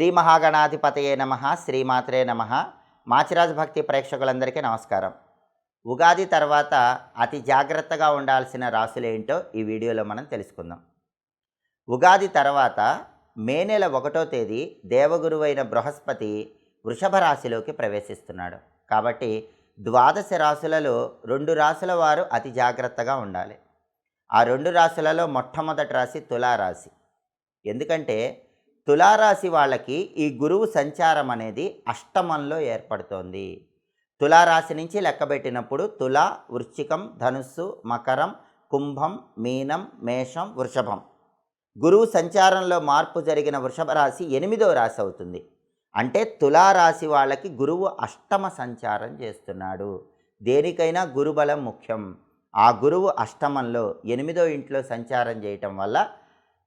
శ్రీ మహాగణాధిపతయే నమ శ్రీమాత్రే నమ. మాచిరాజ భక్తి ప్రేక్షకులందరికీ నమస్కారం. ఉగాది తర్వాత అతి జాగ్రత్తగా ఉండాల్సిన రాసులేంటో ఈ వీడియోలో మనం తెలుసుకుందాం. ఉగాది తర్వాత మే నెల ఒకటో తేదీ దేవగురువైన బృహస్పతి వృషభ రాశిలోకి ప్రవేశిస్తున్నాడు. కాబట్టి ద్వాదశ రాశులలో రెండు రాశుల వారు అతి జాగ్రత్తగా ఉండాలి. ఆ రెండు రాశులలో మొట్టమొదటి రాశి తులారాశి. ఎందుకంటే తులారాశి వాళ్ళకి ఈ గురువు సంచారం అనేది అష్టమంలో ఏర్పడుతోంది. తులారాశి నుంచి లెక్కబెట్టినప్పుడు తుల వృశ్చికం ధనుస్సు మకరం కుంభం మీనం మేషం వృషభం. గురువు సంచారంలో మార్పు జరిగిన వృషభ రాశి ఎనిమిదో రాశి అవుతుంది. అంటే తులారాశి వాళ్ళకి గురువు అష్టమ సంచారం చేస్తున్నాడు. దేనికైనా గురుబలం ముఖ్యం. ఆ గురువు అష్టమంలో ఎనిమిదో ఇంట్లో సంచారం చేయటం వల్ల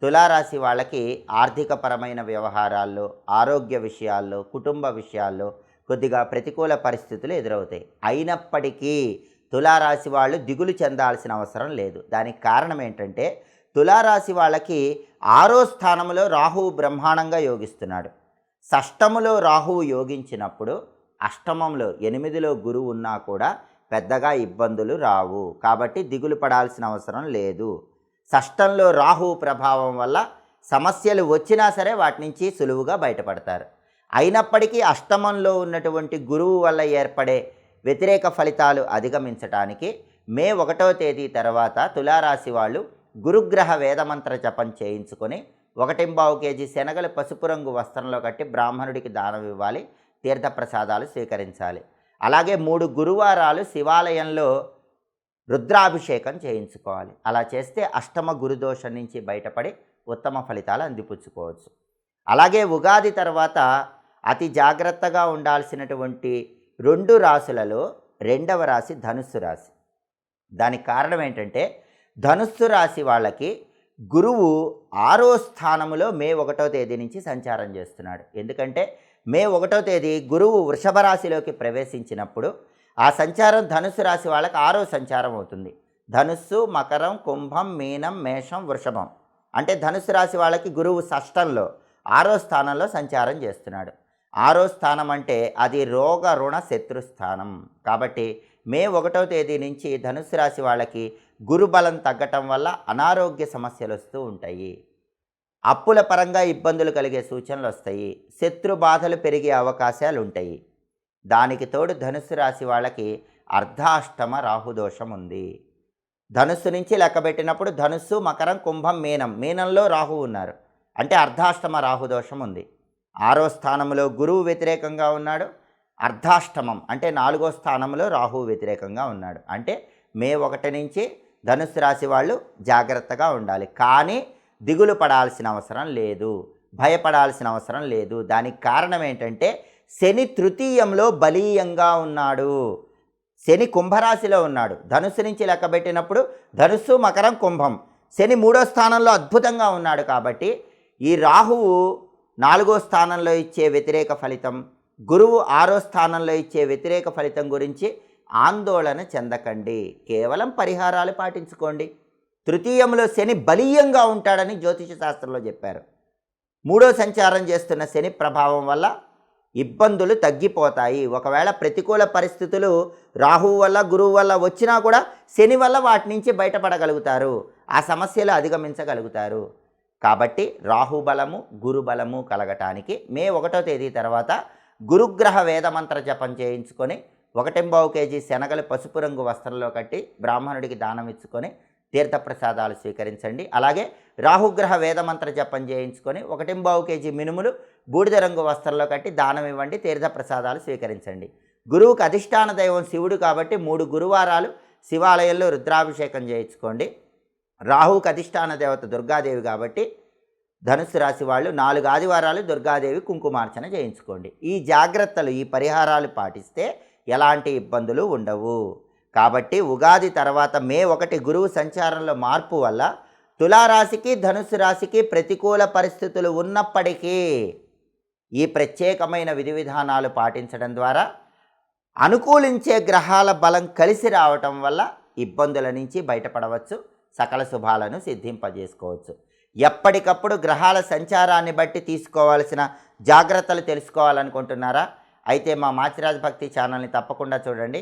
తులారాశి వాళ్ళకి ఆర్థికపరమైన వ్యవహారాల్లో ఆరోగ్య విషయాల్లో కుటుంబ విషయాల్లో కొద్దిగా ప్రతికూల పరిస్థితులు ఎదురవుతాయి. అయినప్పటికీ తులారాశి వాళ్ళు దిగులు చెందాల్సిన అవసరం లేదు. దానికి కారణం ఏంటంటే తులారాశి వాళ్ళకి ఆరో స్థానంలో రాహువు బ్రహ్మాండంగా యోగిస్తున్నాడు. షష్టములో రాహువు యోగించినప్పుడు అష్టమంలో ఎనిమిదిలో గురువు ఉన్నా కూడా పెద్దగా ఇబ్బందులు రావు. కాబట్టి దిగులు పడాల్సిన అవసరం లేదు. షష్టంలో రాహువు ప్రభావం వల్ల సమస్యలు వచ్చినా సరే వాటి నుంచి సులువుగా బయటపడతారు. అయినప్పటికీ అష్టమంలో ఉన్నటువంటి గురువు వల్ల ఏర్పడే వ్యతిరేక ఫలితాలు అధిగమించటానికి మే ఒకటో తేదీ తర్వాత తులారాశి వాళ్ళు గురుగ్రహ వేదమంత్ర జపం చేయించుకొని ఒకటింబావు కేజీ శనగలు పసుపు రంగు వస్త్రంలో కట్టి బ్రాహ్మణుడికి దానం ఇవ్వాలి తీర్థప్రసాదాలు స్వీకరించాలి. అలాగే మూడు గురువారాలు శివాలయంలో రుద్రాభిషేకం చేయించుకోవాలి. అలా చేస్తే అష్టమ గురుదోషం నుంచి బయటపడి ఉత్తమ ఫలితాలు అందిపుచ్చుకోవచ్చు. అలాగే ఉగాది తర్వాత అతి జాగ్రత్తగా ఉండాల్సినటువంటి రెండు రాసులలో రెండవ రాశి ధనుస్సు రాశి. దానికి కారణం ఏంటంటే ధనుస్సు రాశి వాళ్ళకి గురువు ఆరో స్థానములో మే ఒకటో తేదీ నుంచి సంచారం చేస్తున్నాడు. ఎందుకంటే మే ఒకటో తేదీ గురువు వృషభ రాశిలోకి ప్రవేశించినప్పుడు ఆ సంచారం ధనుస్సు రాశి వాళ్ళకి ఆరో సంచారం అవుతుంది. ధనుస్సు మకరం కుంభం మీనం మేషం వృషభం. అంటే ధనుస్సు రాశి వాళ్ళకి గురువు షష్టంలో ఆరో స్థానంలో సంచారం చేస్తున్నాడు. ఆరో స్థానం అంటే అది రోగ రుణ శత్రుస్థానం కాబట్టి మే ఒకటో తేదీ నుంచి ధనుసు రాశి వాళ్ళకి గురుబలం తగ్గటం వల్ల అనారోగ్య సమస్యలు వస్తూ ఉంటాయి. అప్పుల పరంగా ఇబ్బందులు కలిగే సూచనలు వస్తాయి. శత్రు బాధలు పెరిగే అవకాశాలు ఉంటాయి. దానికి తోడు ధనుస్సు రాశి వాళ్ళకి అర్ధాష్టమ రాహుదోషం ఉంది. ధనుస్సు నుంచి లెక్కబెట్టినప్పుడు ధనుస్సు మకరం కుంభం మీనం మీనంలో రాహు ఉన్నారు. అంటే అర్ధాష్టమ రాహుదోషం ఉంది. ఆరో స్థానంలో గురువు వ్యతిరేకంగా ఉన్నాడు. అర్ధాష్టమం అంటే నాలుగో స్థానంలో రాహువు వ్యతిరేకంగా ఉన్నాడు. అంటే మే ఒకటి నుంచి ధనుస్సు రాశి వాళ్ళు జాగ్రత్తగా ఉండాలి. కానీ దిగులు పడాల్సిన అవసరం లేదు. భయపడాల్సిన అవసరం లేదు. దానికి కారణం ఏంటంటే శని తృతీయంలో బలీయంగా ఉన్నాడు. శని కుంభరాశిలో ఉన్నాడు. ధనుస్సు నుంచి లెక్కబెట్టినప్పుడు ధనుస్సు మకరం కుంభం. శని మూడో స్థానంలో అద్భుతంగా ఉన్నాడు కాబట్టి ఈ రాహువు నాలుగో స్థానంలో ఇచ్చే వ్యతిరేక ఫలితం గురువు ఆరో స్థానంలో ఇచ్చే వ్యతిరేక ఫలితం గురించి ఆందోళన చెందకండి. కేవలం పరిహారాలు పాటించుకోండి. తృతీయంలో శని బలీయంగా ఉంటాడని జ్యోతిష శాస్త్రంలో చెప్పారు. మూడో సంచారం చేస్తున్న శని ప్రభావం వల్ల ఇబ్బందులు తగ్గిపోతాయి. ఒకవేళ ప్రతికూల పరిస్థితులు రాహువు వల్ల గురువు వల్ల వచ్చినా కూడా శని వల్ల వాటి నుంచి బయటపడగలుగుతారు. ఆ సమస్యలు అధిగమించగలుగుతారు. కాబట్టి రాహుబలము గురుబలము కలగటానికి మే ఒకటో తేదీ తర్వాత గురుగ్రహ వేదమంత్ర జపం చేయించుకొని ఒకటింబావు కేజీ శనగలు పసుపు రంగు వస్త్రంలో కట్టి బ్రాహ్మణుడికి దానం ఇచ్చుకొని తీర్థప్రసాదాలు స్వీకరించండి. అలాగే రాహుగ్రహ వేదమంత్ర జపం చేయించుకొని ఒకటింబావు కేజీ మినుములు బూడిద రంగు వస్త్రంలో కట్టి దానం ఇవ్వండి తీర్థప్రసాదాలు స్వీకరించండి. గురువుకు అధిష్టాన దైవం శివుడు కాబట్టి మూడు గురువారాలు శివాలయంలో రుద్రాభిషేకం చేయించుకోండి. రాహుకు అధిష్టాన దేవత దుర్గాదేవి కాబట్టి ధనుసు రాశి వాళ్ళు నాలుగు ఆదివారాలు దుర్గాదేవి కుంకుమార్చన చేయించుకోండి. ఈ జాగ్రత్తలు ఈ పరిహారాలు పాటిస్తే ఎలాంటి ఇబ్బందులు ఉండవు. కాబట్టి ఉగాది తర్వాత మే ఒకటి గురువు సంచారంలో మార్పు వల్ల తులారాశికి ధనుసు రాశికి ప్రతికూల పరిస్థితులు ఉన్నప్పటికీ ఈ ప్రత్యేకమైన విధి విధానాలు పాటించడం ద్వారా అనుకూలించే గ్రహాల బలం కలిసి రావటం వల్ల ఇబ్బందుల నుంచి బయటపడవచ్చు సకల శుభాలను సిద్ధింపజేసుకోవచ్చు. ఎప్పటికప్పుడు గ్రహాల సంచారాన్ని బట్టి తీసుకోవాల్సిన జాగ్రత్తలు తెలుసుకోవాలనుకుంటున్నారా? అయితే మా మాచిరాజ్ భక్తి ఛానల్ని తప్పకుండా చూడండి.